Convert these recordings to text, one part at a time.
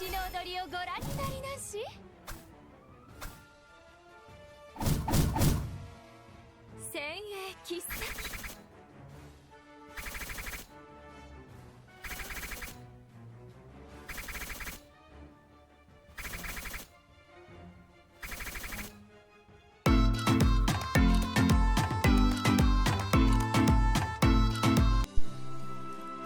私の踊りをご覧になりなし？先鋭喫茶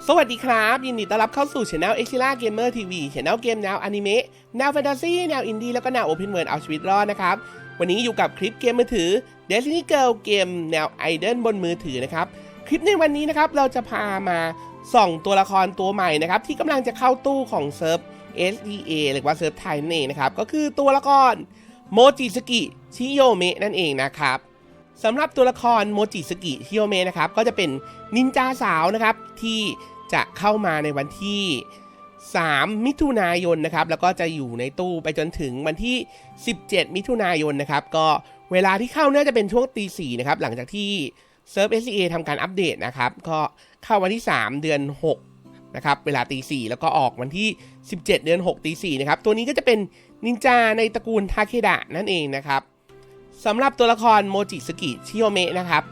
สวัสดีครับ ยินดีต้อนรับเข้าสู่ช anel e x i l a Gamer TV ช anel เกมแนวอนิเมะแนวแฟนตาซีแนวอินดี้แล้วก็แนวโอเพนเวิร์ดเอาชีวิตรอดนะครับ วันนี้อยู่กับคลิปเกมมือถือ Destiny Girl เกมแนวไอดอลบนมือถือนะครับ คลิปในวันนี้นะครับ เราจะพามาส่องตัวละครตัวใหม่นะครับ ที่กำลังจะเข้าตู้ของเซิร์ฟ SEA หรือว่าเซิร์ฟไทยนั่นเองนะครับ ก็คือตัวละครโมจิสกิชิโยเมะนั่นเองนะครับสำหรับตัวละครโมจิสกิฮิโอเมะนะครับก็จะเป็นนินจาสาวนะครับที่ จะเข้ามาในวันที่ 3 มิถุนายนนะครับ แล้วก็จะอยู่ในตู้ไปจนถึงวันที่ 17 มิถุนายนนะครับ ก็เวลาที่เข้าน่าจะเป็นช่วงตีสี่นะครับ หลังจากที่เซิร์ฟ SCA ทำการอัปเดตนะครับ ก็เข้าวันที่ 3 เดือน 6 นะครับ เวลาตีสี่แล้วก็ออกวันที่ 17 เดือน 6 ตีสี่นะครับ ตัวนี้ก็จะเป็นนินจาในตระกูลทาเคดะนั่นเองนะครับสำหรับตัวละครโมจิสกิชิโยเมะนะครับ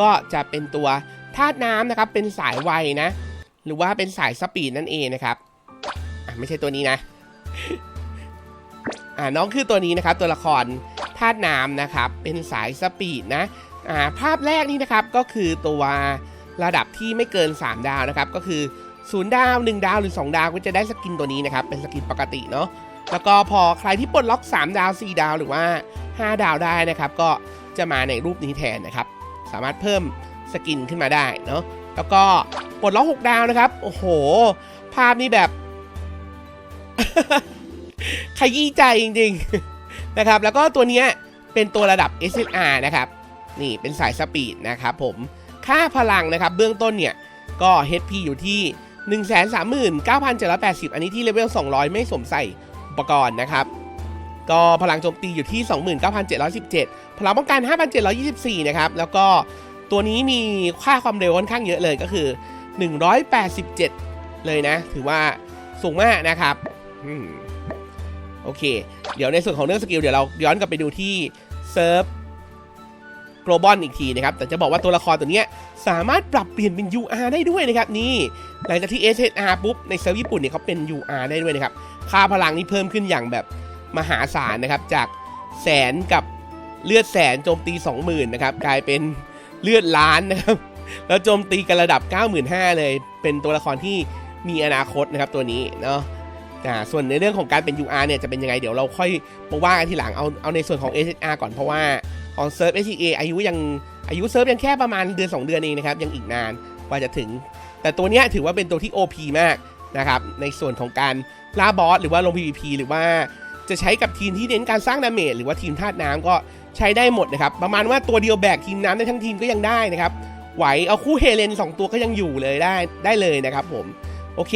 ก็จะเป็นตัวธาตุน้ำนะครับ เป็นสายไวนะ หรือว่าเป็นสายสปีดนั่นเองนะครับอะไม่ใช่ตัวนี้นะอ่าน้องคือตัวนี้นะครับ ตัวละครธาตุน้ำนะครับ เป็นสายสปีดนะอ่าภาพแรกนี่นะครับก็คือตัวระดับที่ไม่เกิน 3 ดาวนะครับ ก็คือ 0 ดาว 1 ดาวหรือ 2 ดาวก็จะได้สกินตัวนี้นะครับ เป็นสกินปกติเนาะแล้วก็พอใครที่ปลดล็อก 3 ดาว 4 ดาวหรือว่า 5 ดาวได้นะครับ ก็จะมาในรูปนี้แทนนะครับ สามารถเพิ่มสกินขึ้นมาได้เนาะ แล้วก็ปลดล็อก6ดาวนะครับ โอ้โห ภาพนี้แบบ ขยี้ใจจริงๆ นะครับ แล้วก็ตัวนี้เป็นตัวระดับ SLR นะครับ นี่เป็นสายสปีดนะครับผม ค่าพลังนะครับ เบื้องต้นเนี่ย ก็ HP อยู่ที่ 139,780 อันนี้ที่เลเวล 200 ไม่สวมใส่อุปกรณ์นะครับ ก็พลังโจมตีอยู่ที่ 29,717 พลังป้องกัน 5,724 นะครับ แล้วก็ ตัวนี้มีค่าความเร็วค่อนข้างเยอะเลยก็คือ 187 เลยนะ ถือว่าสูงมากนะครับอืมโอเค เดี๋ยวในส่วนของเรื่องสกิลเดี๋ยวเราย้อนกลับไปดูที่เซิร์ฟ global อีกทีนะครับ แต่จะบอกว่าตัวละครตัวเนี้ยสามารถปรับเปลี่ยนเป็น UR ได้ด้วยนะครับ นี่หลังจากที่ SSR ปุ๊บ ในเซิร์ฟญี่ปุ่นเนี่ยเขาเป็น UR ได้ด้วยนะครับ ค่าพลังนี่เพิ่มขึ้นอย่างแบบมหาศาลนะครับ จากแสนกับเลือดแสนโจมตี 20,000นะครับกลายเป็น เลือดล้านนะครับ แล้วโจมตีกันระดับ 95,000 เลย เป็นตัวละครที่มีอนาคตนะครับตัวนี้เนาะอ่าส่วนในเรื่องของการเป็น UR เนี่ยจะเป็นยังไงเดี๋ยวเราค่อยมาว่ากันทีหลังเอาเอาในส่วนของ SSR ก่อนเพราะว่าของเซิร์ฟ SCA อายุยังอายุเซิร์ฟยังแค่ประมาณเดือน 2 เดือนเองนะครับยังอีกนานกว่าจะถึง แต่ตัวนี้ถือว่าเป็นตัวที่ OP มากนะครับในส่วนของการล่าบอสหรือว่าลง PVP หรือว่าจะใช้กับทีมที่เน้นการสร้างดาเมจหรือว่าทีมธาตุน้ำก็ ใช้ได้หมดนะครับ ประมาณว่าตัวเดียวแบกทีมน้ำได้ทั้งทีมก็ยังได้นะครับ ไหวเอาคู่เฮเลน 2 ตัวก็ยังอยู่เลยได้ได้เลยนะครับผม โอเค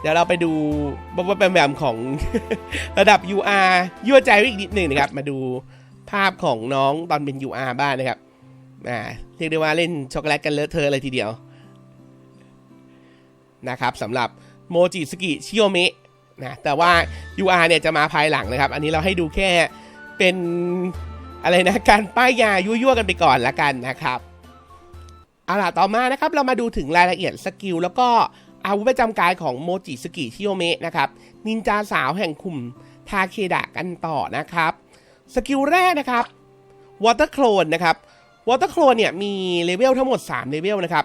เดี๋ยวเราไปดูบ๊อบแบมแบมของระดับ UR ยั่วใจอีกนิดหนึ่งนะครับ มาดูภาพของน้องตอนเป็น UR บ้างนะครับอ่าเรียกได้ว่าเล่นช็อกโกแลตกันเลอะเทอะเลยทีเดียวนะครับสำหรับโมจิสกิชิโอเมะนะแต่ว่า UR เนี่ยจะมาภายหลังนะครับ อันนี้เราให้ดูแค่เป็น อะไรนะการป้ายยายั่วๆกันไปก่อนละกันนะครับเอาล่ะต่อมานะครับเรามาดูถึงรายละเอียดสกิลแล้วก็อาวุธประจำกายของโมจิสกิชิโอเมะนะครับนินจาสาวแห่งกลุ่มทาเคดะกันต่อนะครับ สกิลแรกนะครับวอเตอร์โคลนนะครับวอเตอร์โคลนเนี่ยมีเลเวลทั้งหมด 3 เลเวลนะครับ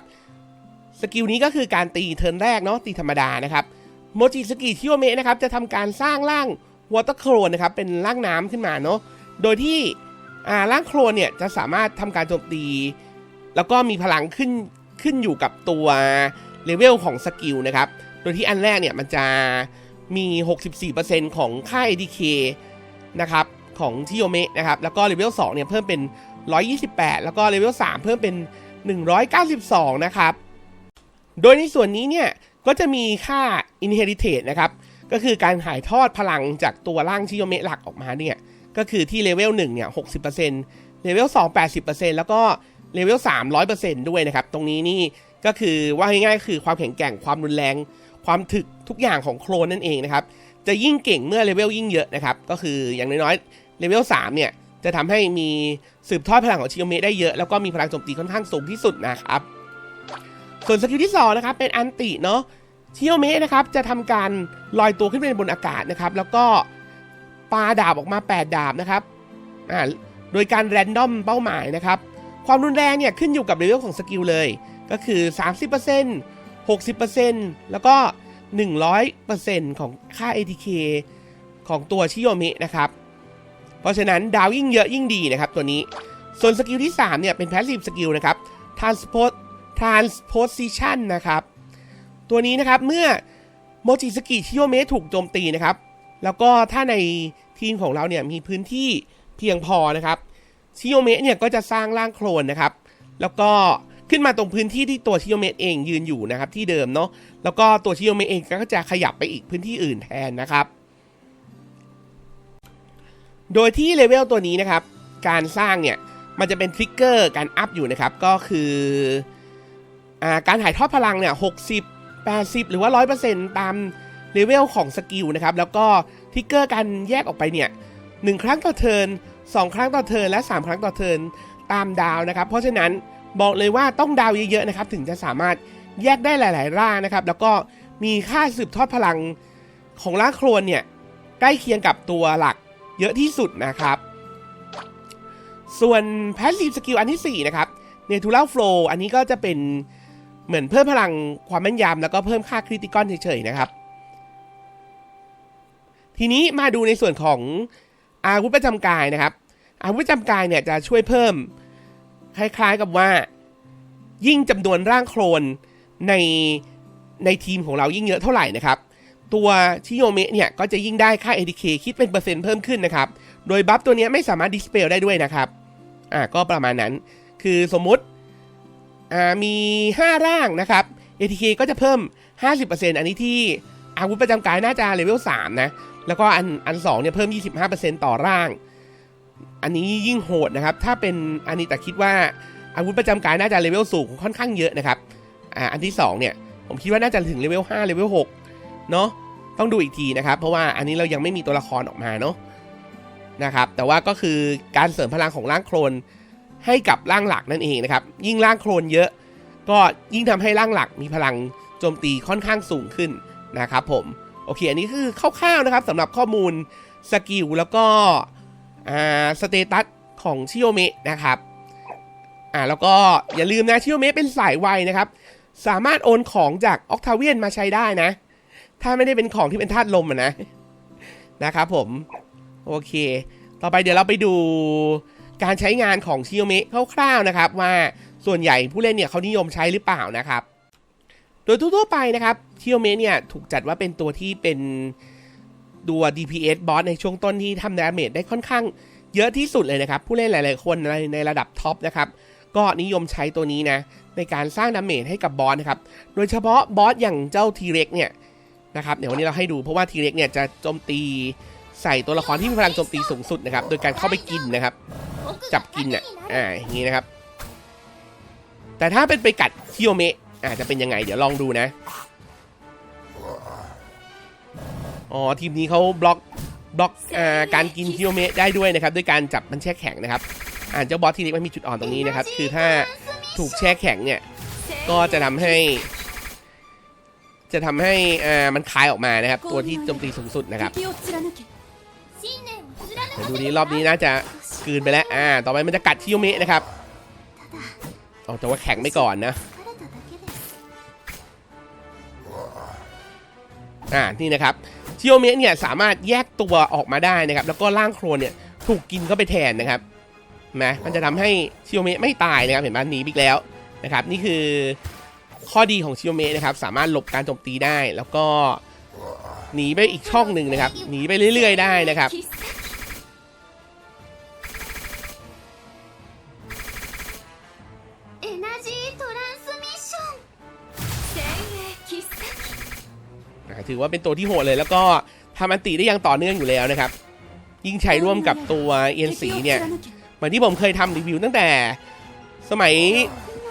สกิลนี้ก็คือการตีเทิร์นแรกเนาะตีธรรมดานะครับโมจิสกิชิโอเมะนะครับจะทำการสร้างร่างวอเตอร์โคลนนะครับเป็นร่างน้ำขึ้นมาเนาะโดยที่ อ่าร่างโคลนเนี่ยจะสามารถทำการโจมตี แล้วก็มีพลังขึ้นขึ้นอยู่กับตัวเลเวลของสกิลนะครับ โดยที่อันแรกเนี่ยมันจะมี 64%ของค่า ADK นะครับของชิโอเมะนะครับ แล้วก็เลเวล2เนี่ยเพิ่มเป็น 128 แล้วก็เลเวล3เพิ่มเป็น 192 นะครับ โดยในส่วนนี้เนี่ยก็จะมีค่า inherited นะครับ ก็คือการถ่ายทอดพลังจากตัวร่างชิโยเมะหลักออกมาเนี่ย ก็คือที่เลเวล1เนี่ย60%เลเวล2 80%แล้วก็เลเวล3 100%ด้วยนะครับ ตรงนี้นี่ก็คือว่าง่ายๆคือความแข็งแกร่งความรุนแรง ความถึกทุกอย่างของโคลนนั่นเองนะครับ จะยิ่งเก่งเมื่อเลเวลยิ่งเยอะนะครับ ก็คืออย่างน้อยๆเลเวล3เนี่ยจะทำให้มีสืบทอดพลังของชิโยเมะได้เยอะ แล้วก็มีพลังโจมตีค่อนข้างสูงที่สุดนะครับ ส่วนสกิลที่2นะครับเป็นอันติเนาะชิโยเมะนะครับจะทำการลอยตัวขึ้นไปบนอากาศนะครับ แล้วก็ ปาดาบออกมา 8 ดาบนะครับอ่าโดยการแรนดอมเป้าหมายนะครับ ความรุนแรงเนี่ยขึ้นอยู่กับเลเวลของสกิลเลย ก็คือ 30% 60%แล้วก็ 100%ของค่า ATK ของตัวชิโยเมะนะครับ เพราะฉะนั้นดาวยิ่งเยอะยิ่งดีนะครับตัวนี้ ส่วนสกิลที่ 3 เนี่ยเป็น passive skill นะครับ transport transposition นะครับ ตัวนี้นะครับเมื่อโมจิสกิชิโยเมะถูกโจมตีนะครับ แล้วก็ถ้าในทีมของเราเนี่ยมีพื้นที่เพียงพอนะครับชิโยเมะเนี่ยก็จะสร้างร่างโคลนนะครับ แล้วก็ขึ้นมาตรงพื้นที่ที่ตัวชิโยเมะเองยืนอยู่นะครับที่เดิมเนาะแล้วก็ตัวชิโยเมะเองก็จะขยับไปอีกพื้นที่อื่นแทนนะครับ โดยที่เลเวลตัวนี้นะครับ การสร้างเนี่ยมันจะเป็นทริกเกอร์การอัพอยู่นะครับ ก็คืออการถ่ายทอดพลังเนี่ย60 80หรือว่า100%ตาม เลเวลของสกิลนะครับ แล้วก็ทิกเกอร์การแยกออกไปเนี่ยหนึ่งครั้งต่อเทิร์นสองครั้งต่อเทิร์นและ 3 ครั้งต่อเทิร์นตามดาวนะครับ เพราะฉะนั้นบอกเลยว่าต้องดาวเยอะๆนะครับ ถึงจะสามารถแยกได้หลาย ๆ ร่างนะครับ แล้วก็มีค่าสืบทอดพลังของร่างโครนเนี่ยใกล้เคียงกับตัวหลักเยอะที่สุดนะครับ ส่วน Passive Skill อันที่ 4 นะครับ Natural Flow อันนี้ก็จะเป็นเหมือนเพิ่มพลังความแม่นยำแล้วก็เพิ่มค่าคริติคอนเฉยๆนะครับ ทีนี้มาดูในส่วนของอาวุธประจำกายนะครับ อาวุธประจำกายเนี่ยจะช่วยเพิ่มคล้ายๆกับว่า ยิ่งจำนวนร่างโครนในในทีมของเรายิ่งเยอะเท่าไหร่นะครับ ตัวชิโยเมะเนี่ยก็จะยิ่งได้ค่า ATK คิดเป็นเปอร์เซ็นต์เพิ่มขึ้นนะครับ โดยบัฟตัวนี้ไม่สามารถดิสเพลได้ด้วยนะครับ อ่าก็ประมาณนั้น คือสมมุติอ่ามี 5 ร่างนะครับ ATK ก็จะเพิ่ม 50%อันนี้ที่ อาวุธประจำกายน่าจะเลเวล3นะ แล้วก็อันอัน2เนี่ยเพิ่ม 25%ต่อร่าง อันนี้ยิ่งโหดนะครับ ถ้าเป็นอันนี้แต่คิดว่าอาวุธประจำกายน่าจะเลเวลสูงค่อนข้างเยอะนะครับ อ่า อันที่ 2 เนี่ย ผมคิดว่าน่าจะถึงเลเวล5เลเวล6เนาะ ต้องดูอีกทีนะครับ เพราะว่าอันนี้เรายังไม่มีตัวละครออกมาเนาะ นะครับ แต่ว่าก็คือการเสริมพลังของร่างโครนให้กับร่างหลักนั่นเองนะครับ ยิ่งร่างโครนเยอะ ก็ยิ่งทำให้ร่างหลักมีพลังโจมตีค่อนข้างสูงขึ้น นะครับผม โอเค อันนี้คือคร่าวๆนะครับสำหรับข้อมูลสกิลแล้วก็สเตตัสของชิโยเมะนะครับอ่าแล้วก็อย่าลืมนะชิโยเมะเป็นสายไวนะครับ สามารถโอนของจากออกทาเวียนมาใช้ได้นะ ถ้าไม่ได้เป็นของที่เป็นธาตุลมนะนะครับผม โอเค ต่อไปเดี๋ยวเราไปดูการใช้งานของชิโยเมะคร่าวๆนะครับ ว่าส่วนใหญ่ผู้เล่นเนี่ยเขานิยมใช้หรือเปล่านะครับ โดยทั่วๆไปนะครับชิโยวเมเนี่ยถูกจัดว่าเป็นตัวที่เป็นตัว DPS บอสในช่วงต้นที่ทำดาเมจได้ค่อนข้างเยอะที่สุดเลยนะครับ ผู้เล่นหลายๆคนในในระดับท็อปนะครับ ก็นิยมใช้ตัวนี้นะ ในการสร้างดาเมจให้กับบอสนะครับ โดยเฉพาะบอสอย่างเจ้าทีเร็กเนี่ยนะครับเดี๋ยววันนี้เราให้ดูเพราะว่าทีเร็กเนี่ยจะโจมตีใส่ตัวละครที่มีพลังโจมตีสูงสุดนะครับ โดยการเข้าไปกินนะครับ จับกินอะอ่าอย่างนี้นะครับ แต่ถ้าเป็นไปกัดคิโยเมะ อาจจะเป็นยังไง เดี๋ยวลองดูนะ อ๋อทีมนี้เขาบล็อกบล็อกการกินคิโลเมตได้ด้วยนะครับ ด้วยการจับมันแช่แข็งนะครับ อ่าเจ้าบอสทีเล็กมันมีจุดอ่อนตรงนี้นะครับ คือถ้าถูกแช่แข็งเนี่ย ก็จะทำให้ จะทำให้อ่ามันคลายออกมานะครับ ตัวที่โจมตีสูงสุดนะครับดูนี้รอบนี้น่าจะคืนไปแล้ว อ่า ต่อไปมันจะกัดที่ยเมะนะครับเอแต่ว่าแข็งไม่ก่อนนะ อ่านี่นะครับชิโอเมะเนี่ยสามารถแยกตัวออกมาได้นะครับ แล้วก็ร่างโครนเนี่ยถูกกินเข้าไปแทนนะครับนะมันจะทำให้ชิโอเมะไม่ตายนะครับเห็นไหมหนีไปอีกแล้วนะครับนี่คือข้อดีของชิโอเมะนะครับสามารถหลบการโจมตีได้แล้วก็หนีไปอีกช่องหนึ่งนะครับหนีไปเรื่อย ๆ ได้นะครับ ถือว่าเป็นตัวที่โหดเลย แล้วก็ทำอันติได้อย่างต่อเนื่องอยู่แล้วนะครับ ยิ่งใช้ร่วมกับตัวเอ็นสีเนี่ยเหมือนที่ผมเคยทำรีวิวตั้งแต่สมัย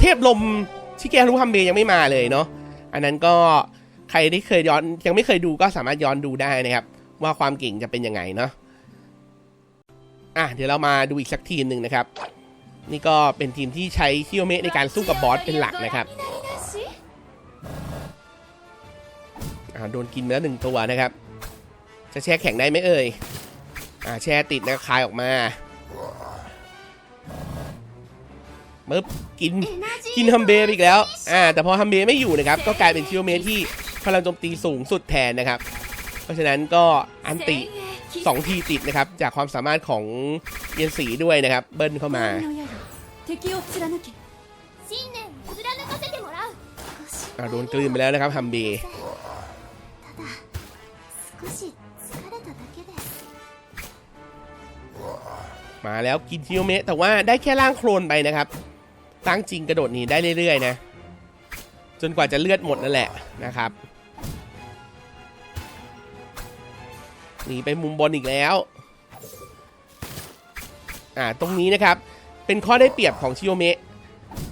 เทพลมที่แกรู้ทำเบยังไม่มาเลยเนาะอันนั้นก็ใครที่เคยย้อนยังไม่เคยดูก็สามารถย้อนดูได้นะครับ ว่าความเก่งจะเป็นยังไงเนาะอะเดี๋ยวเรามาดูอีกสักทีมหนึ่งนะครับ นี่ก็เป็นทีมที่ใช้เชี่ยวเมะในการสู้กับบอสเป็นหลักนะครับ โดนกินไปแล้วหนึ่งตัวนะครับ จะแช่แข็งได้ไหมเอ่ยอ่าแช่ติดนะคายออกมาเมึบกินกินฮัมเบย์อีกแล้วอ่าแต่พอฮัมเบย์ไม่อยู่นะครับ ก็กลายเป็นชิโอเมที่พลังโจมตีสูงสุดแทนนะครับ เพราะฉะนั้นก็อันติสองทีติดนะครับ จากความสามารถของเย็นสีด้วยนะครับ เบิ้ลเข้ามาโดนกลืนไปแล้วนะครับฮัมเบย์ 少し疲れただけです มาแล้วกินชิโอเมะแต่ว่าได้แค่ร่างโคลนไปนะครับร่างจริงกระโดดหนีได้เรื่อยๆนะ จนกว่าจะเลือดหมดนั่นแหละนะครับหนีไปมุมบนอีกแล้ว อ่าตรงนี้นะครับ เป็นข้อได้เปรียบของชิโอเมะ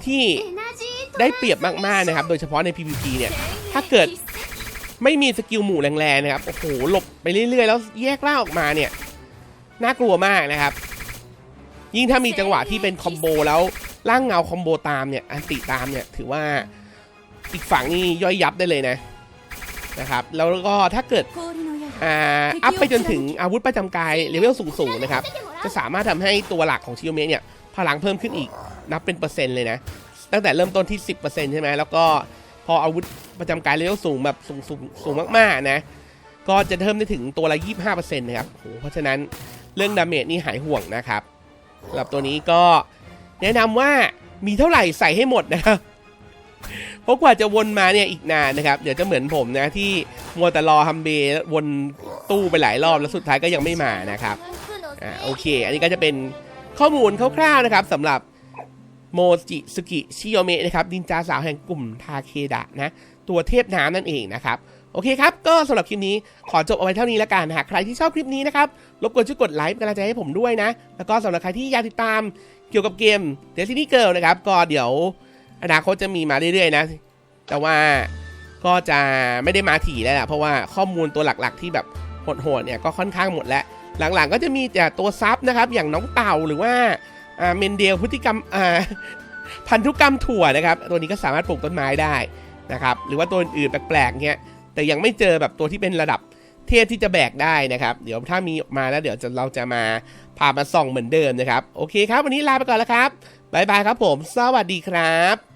ที่ エナジート ได้ ランス เปรียบมากๆนะครับ โดยเฉพาะใน PVP เนี่ย 先鋭 ถ้าเกิด 必殺 ไม่มีสกิลหมู่แรงๆนะครับ โอ้โห หลบไปเรื่อยๆ แล้วแยกล่าออกมาเนี่ย น่ากลัวมากนะครับ ยิ่งถ้ามีจังหวะที่เป็นคอมโบแล้วล่างเงาคอมโบตามเนี่ย อันติตามเนี่ย ถือว่าอีกฝั่งนี่ย่อยยับได้เลยนะ นะครับ แล้วก็ถ้าเกิดอัพไปจนถึงอาวุธประจำกายเลเวลสูงๆนะครับ จะสามารถทำให้ตัวหลักของชิโอเมะเนี่ย พลังเพิ่มขึ้นอีกนับเป็นเปอร์เซ็นต์เลยนะ ตั้งแต่เริ่มต้นที่ 10%ใช่ไหมแล้วก็ พออาวุธประจำกายเลเวลสูงแบบสูงสูงสูงมากๆนะ ก็จะเพิ่มได้ถึงตัวละ 25%นะครับโหเพราะฉะนั้นเรื่องดาเมจนี่หายห่วงนะครับสำหรับตัวนี้ก็แนะนำว่ามีเท่าไหร่ใส่ให้หมดนะครับเพราะกว่าจะวนมาเนี่ยอีกนานนะครับ เดี๋ยวจะเหมือนผมนะที่มัวแต่รอฮัมเบย์วนตู้ไปหลายรอบแล้วสุดท้ายก็ยังไม่มานะครับอ่าโอเค อันนี้ก็จะเป็นข้อมูลคร่าวๆนะครับสำหรับ โมจิสุกิชิโยเมะนะครับดินจาสาวแห่งกลุ่มทาเคดะนะตัวเทพน้ำนั่นเองนะครับโอเคครับ ก็สำหรับคลิปนี้ขอจบเอาไว้เท่านี้แล้วกันหากใครที่ชอบคลิปนี้นะครับรบกวนช่วยกดไลค์เป็นกำลังใจให้ผมด้วยนะ แล้วก็สำหรับใครที่อยากติดตามเกี่ยวกับเกม Destiny Girl นะครับ ก็เดี๋ยวอนาคตจะมีมาเรื่อยๆนะ แต่ว่าก็จะไม่ได้มาถี่แล้วละเพราะว่าข้อมูลตัวหลักๆ ที่แบบโหดๆเนี่ยก็ค่อนข้างหมดแล้ว หลังๆ ก็จะมีแต่ตัวซับนะครับ อย่างน้องเต่าหรือว่า อ่าเมนเดลพฤติกรรมอ่าพันธุกรรมถั่วนะครับ ตัวนี้ก็สามารถปลูกต้นไม้ได้นะครับ หรือว่าตัวอื่นแปลกๆเนี้ย แต่ยังไม่เจอแบบตัวที่เป็นระดับเทพที่จะแบกได้นะครับ เดี๋ยวถ้ามีมาแล้วเดี๋ยวเราจะมาพามาส่องเหมือนเดิมนะครับ โอเคครับ วันนี้ลาไปก่อนแล้วครับบายบายครับผม สวัสดีครับ